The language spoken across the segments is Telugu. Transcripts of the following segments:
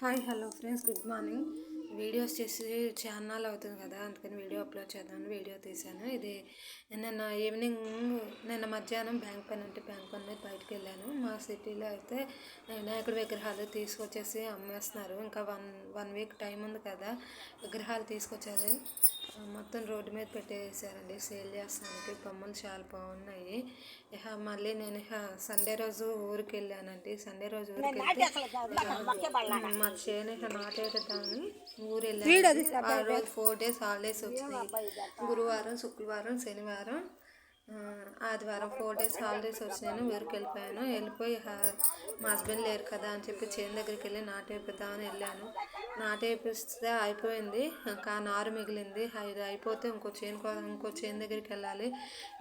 Hi hello friends good morning. Videos చేసి ఛానల్ అవుతుంది కదా అందుకని వీడియో అప్లోడ్ చేద్దామని వీడియో తీశాను. ఇది నిన్న ఈవినింగ్ నిన్న మధ్యాహ్నం బ్యాంక్ పని అంటే బ్యాంక్ పని మీద బయటకు వెళ్ళాను. మా సిటీలో అయితే వినాయకుడి విగ్రహాలు తీసుకొచ్చేసి అమ్మేస్తున్నారు. ఇంకా వన్ వన్ వీక్ టైం ఉంది కదా విగ్రహాలు తీసుకొచ్చారు. మొత్తం రోడ్డు మీద పెట్టేసారండి సేల్ చేస్తానికి బొమ్మలు చాలా బాగున్నాయి. ఇక మళ్ళీ నేను ఇక సండే రోజు ఊరికి వెళ్ళానండి. సండే రోజు ఊరికి వెళ్తే మా చేను నాటేద్దామని ఊరు వెళ్ళాను ఆ రోజు ఫోర్ డేస్ హాలిడేస్ వచ్చినాయి. గురువారం శుక్రవారం శనివారం ఆదివారం ఫోర్ డేస్ హాలిడేస్ వచ్చినాను ఊరికి వెళ్ళిపోయాను. వెళ్ళిపోయి మా హస్బెండ్ లేరు కదా అని చెప్పి చేను దగ్గరికి వెళ్ళి నాటేపిద్దామని వెళ్ళాను. నాటేపిస్తే అయిపోయింది. ఇంకా నారు మిగిలింది. ఇది అయిపోతే ఇంకో చేను ఇంకో చేను దగ్గరికి వెళ్ళాలి.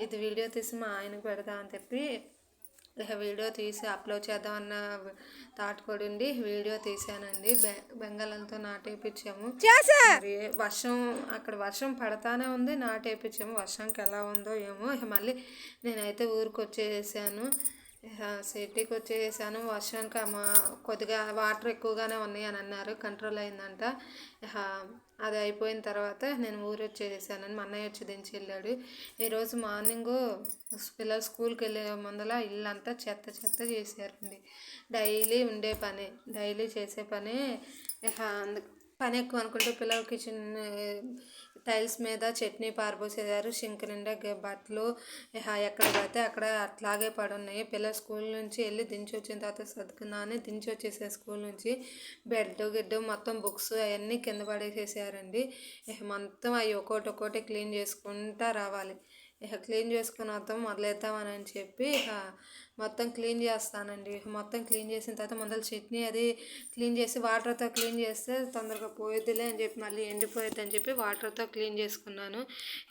ఇది వీడియో తీసి మా ఆయనకు పెడదామని చెప్పి ఇక వీడియో తీసి అప్లోడ్ చేద్దామన్న థాట్ కూడా ఉండి వీడియో తీసానండి బె- బెంగాలంతో నాటేపించాము వర్షం అక్కడ వర్షం పడతానే ఉంది. నాటేపించాము వర్షంకి ఎలా ఉందో ఏమో. ఇక మళ్ళీ నేనైతే ఊరికి వచ్చేసాను సిటీకి వచ్చేసాను వర్షానికి మా కొద్దిగా వాటర్ ఎక్కువగానే ఉన్నాయి అని అన్నారు. కంట్రోల్ అయిందంట. అది అయిపోయిన తర్వాత నేను ఊరు వచ్చేసానని మా అన్నయ్య వచ్చి దించి వెళ్ళాడు. ఈరోజు మార్నింగ్ పిల్లలు స్కూల్కి వెళ్ళే ముందల ఇల్లంతా చెత్త చెత్త చేశారండి. డైలీ ఉండే పని డైలీ చేసే పని. అందుకు అందు పని ఎక్కువ అనుకుంటే పిల్లల కిచెన్ టైల్స్ మీద చట్నీ పారబోసేదారు సింక్ నిండా గ- బట్టలు ఎక్కడ పడితే అక్కడ అట్లాగే పడున్నాయి. పిల్లలు స్కూల్ నుంచి వెళ్ళి దించి వచ్చిన తర్వాత సర్దుకున్నాను దించి వచ్చేసే స్కూల్ నుంచి. బెడ్ గిడ్డు మొత్తం బుక్స్ అవన్నీ కింద పడేసేసారండి. మొత్తం అవి ఒక్కోటి ఒక్కోటి క్లీన్ చేసుకుంటా రావాలి. ఇక క్లీన్ చేసుకుని వద్దాం మొదలెద్దామని అని చెప్పి ఇక మొత్తం క్లీన్ చేస్తానండి. మొత్తం క్లీన్ చేసిన తర్వాత ముందర చట్నీ అది క్లీన్ చేసి వాటర్తో క్లీన్ చేస్తే తొందరగా పోయిద్దిలే అని చెప్పి మళ్ళీ ఎండిపోయిద్ది అని చెప్పి వాటర్తో క్లీన్ చేసుకున్నాను.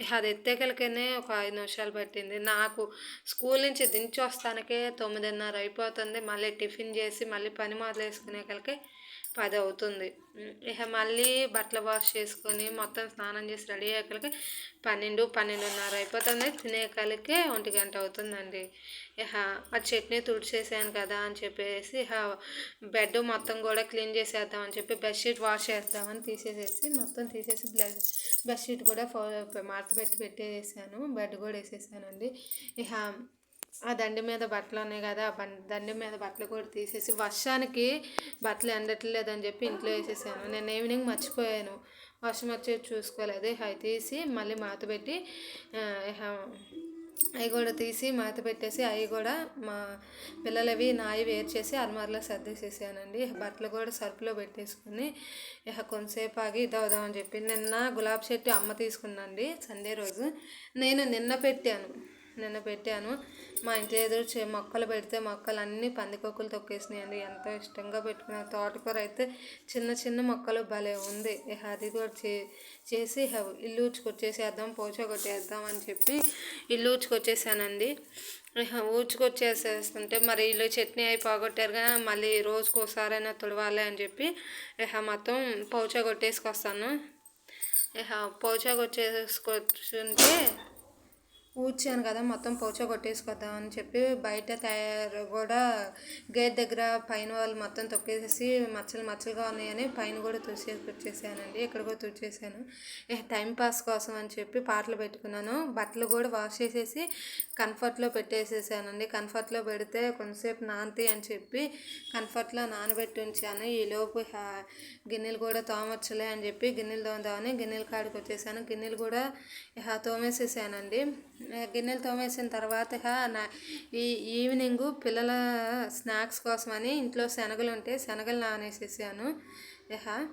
ఇక అది ఎత్తేకలకనే ఒక ఐదు నిమిషాలు పట్టింది. నాకు స్కూల్ నుంచి దించి వస్తానికే తొమ్మిదిన్నర అయిపోతుంది. మళ్ళీ టిఫిన్ చేసి మళ్ళీ పని మొదలు వేసుకునేకలకి పది అవుతుంది ఇక మళ్ళీ బట్టలు వాష్ చేసుకొని మొత్తం స్నానం చేసి రెడీ అయ్యేకలకి పన్నెండు పన్నెండున్నర అయిపోతుంది. తినేకలకే ఒంటి గంట అవుతుందండి. ఇక ఆ చట్నీ తుడిచేసాను కదా అని చెప్పేసి ఇక బెడ్ మొత్తం కూడా క్లీన్ చేసేద్దామని చెప్పి బెడ్షీట్ వాష్ చేద్దామని తీసేసేసి మొత్తం తీసేసి బ్లడ్ బెడ్షీట్ కూడా ఫో పెట్టి పెట్టేసాను. బెడ్ కూడా వేసేసానండి. ఇక ఆ దండి మీద బట్టలు ఉన్నాయి కదా ఆ దండి మీద బట్టలు కూడా తీసేసి వర్షానికి బట్టలు ఎండట్లేదని చెప్పి ఇంట్లో వేసేసాను. నేను ఈవినింగ్ మర్చిపోయాను. వర్షం వచ్చేది చూసుకోలేదు. అవి తీసి మళ్ళీ మాత పెట్టి అవి కూడా తీసి మాత పెట్టేసి అవి కూడా మా పిల్లలవి నాయి వేరు చేసి అల్మార్లో సర్దేసేసానండి. బట్టలు కూడా సరుకులో పెట్టేసుకుని ఇక కొంతసేపు ఆగి ఇదవుదామని చెప్పి నిన్న గులాబీ చెట్టు అమ్మ తీసుకున్నాండి సండే రోజు. నేను నిన్న పెట్టాను. నిన్న పెట్టాను. మా ఇంటి ఎదురు చే మొక్కలు పెడితే మొక్కలు అన్నీ పందికొక్కులు తొక్కేసినాయండి. ఎంతో ఇష్టంగా పెట్టుకున్న తోటకూర అయితే చిన్న చిన్న మొక్కలు భలే ఉంది. అది కూడా చే చేసి ఇల్లు ఊచుకొచ్చేసేద్దాం పోచ కొట్టేద్దాం అని చెప్పి ఇల్లు ఊచుకొచ్చేసానండి ఊచుకొచ్చేసేస్తుంటే మరి ఇల్లు చట్నీ అయి కానీ మళ్ళీ రోజుకు ఒకసారైనా తుడవాలి అని చెప్పి ఇహ మొత్తం పౌచ కొట్టేసుకొస్తాను. ఇక పౌచ కొట్టేసుకొచ్చుంటే ఊడ్చాను కదా మొత్తం పోచ కొట్టేసుకొద్దాం అని చెప్పి బయట తయారు కూడా గేట్ దగ్గర పైన వాళ్ళు మొత్తం తొక్కేసేసి మచ్చలు మచ్చలుగా ఉన్నాయని పైన కూడా తుడిచేసి తుడిచేసానండి ఇక్కడ కూడా తుడిచేసాను. టైం పాస్ కోసం అని చెప్పి పాటలు పెట్టుకున్నాను. బట్టలు కూడా వాష్ చేసేసి కంఫర్ట్లో పెట్టేసేసానండి. కంఫర్ట్లో పెడితే కొంతసేపు నాంతి అని చెప్పి కంఫర్ట్లో నానబెట్టి ఉంచాను. ఈలోపు హా- గిన్నెలు కూడా తోమొచ్చులే అని చెప్పి గిన్నెలు తోందామని గిన్నెల కాడికి వచ్చేసాను. గిన్నెలు కూడా ఇహ తోమేసేసానండి. గిన్నెలు తోమేసిన తర్వాత ఈ ఈవినింగ్ పిల్లల స్నాక్స్ కోసమని ఇంట్లో శనగలు ఉంటే శనగలు నానేసేసాను. ఇహ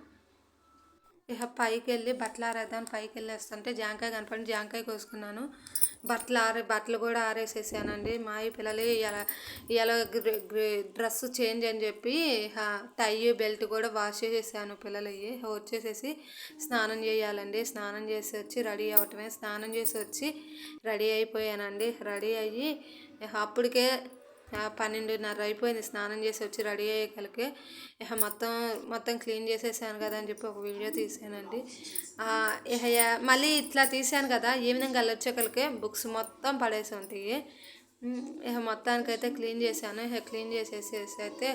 ఇహ పైకి వెళ్ళి బట్టలు ఆరేద్దాం పైకి వెళ్ళేస్తుంటే జాంకాయ కనపడి జాంకాయ కోసుకున్నాను. బట్టలు ఆరే బట్టలు కూడా ఆరేసేసానండి. మా ఈ పిల్లలు ఇలా ఇలా డ్రెస్ చేంజ్ అని చెప్పి టై బెల్ట్ కూడా వాష్ చేసేసాను పిల్లలవి వచ్చేసేసి స్నానం చేయాలండి. స్నానం చేసి వచ్చి రెడీ అవ్వటమే. స్నానం చేసి వచ్చి రెడీ అయిపోయానండి. రెడీ అయ్యి అప్పటికే పన్నెండున్నర అయిపోయింది. స్నానం చేసి వచ్చి రెడీ అయ్యేకలికి ఇహ మొత్తం మొత్తం క్లీన్ చేసేసాను కదా అని చెప్పి ఒక వీడియో తీసానండి. ఇహ మళ్ళీ ఇట్లా తీసాను కదా ఈవినింగ్ అలా బుక్స్ మొత్తం పడేసి ఉంటాయి. ఇక మొత్తానికైతే క్లీన్ చేశాను. ఇక క్లీన్ చేసేసేసి అయితే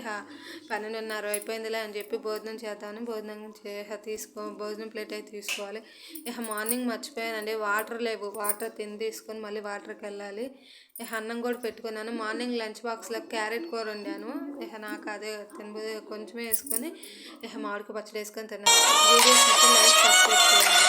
పన్నెండున్నర అయిపోయిందిలే అని చెప్పి భోజనం చేద్దామని భోజనం చే తీసుకో భోజనం ప్లేట్ అయితే తీసుకోవాలి. ఇక మార్నింగ్ మర్చిపోయానండి. వాటర్ లేవు. వాటర్ తిని తీసుకొని మళ్ళీ వాటర్కి వెళ్ళాలి. ఇక అన్నం కూడా పెట్టుకున్నాను. మార్నింగ్ లంచ్ బాక్స్లో క్యారెట్ కూర వండాను. ఇక నాకు అదే తినబోదే కొంచెమే వేసుకొని ఇక మామిడికి పచ్చడి వేసుకొని తిన్నాను. వీడియోస్ లైక్ సబ్స్క్రైబ్ చేయండి.